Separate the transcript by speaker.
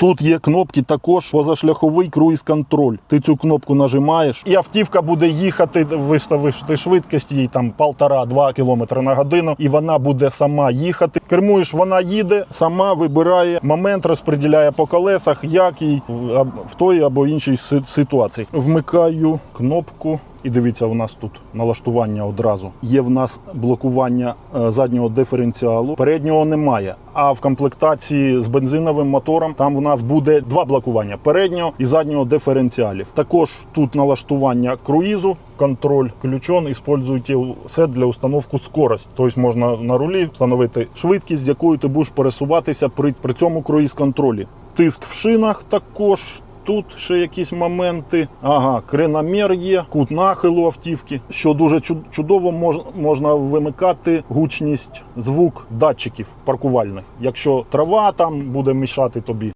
Speaker 1: Тут є кнопки також позашляховий круїз-контроль. Ти цю кнопку нажимаєш, і автівка буде їхати, виставити швидкість їй там 1,5-2 км на годину, і вона буде сама їхати. Кермуєш, вона їде, сама вибирає момент, розподіляє по колесах, як їй в, в той або іншій ситуації. Вмикаю кнопку. І дивіться, у нас тут налаштування одразу. Є в нас блокування е, заднього диференціалу. Переднього немає. А в комплектації з бензиновим мотором там в нас буде два блокування переднього і заднього диференціалів. Також тут налаштування круїзу, контроль ключом, используйте все для установки скорості. Тобто можна на рулі встановити швидкість, з якою ти будеш пересуватися при, при цьому круїз-контролі. Тиск в шинах також. Тут ще якісь моменти. Ага, криномір є, кут нахилу автівки. Що дуже чудово, можна вимикати гучність, звук датчиків паркувальних. Якщо трава там буде мішати тобі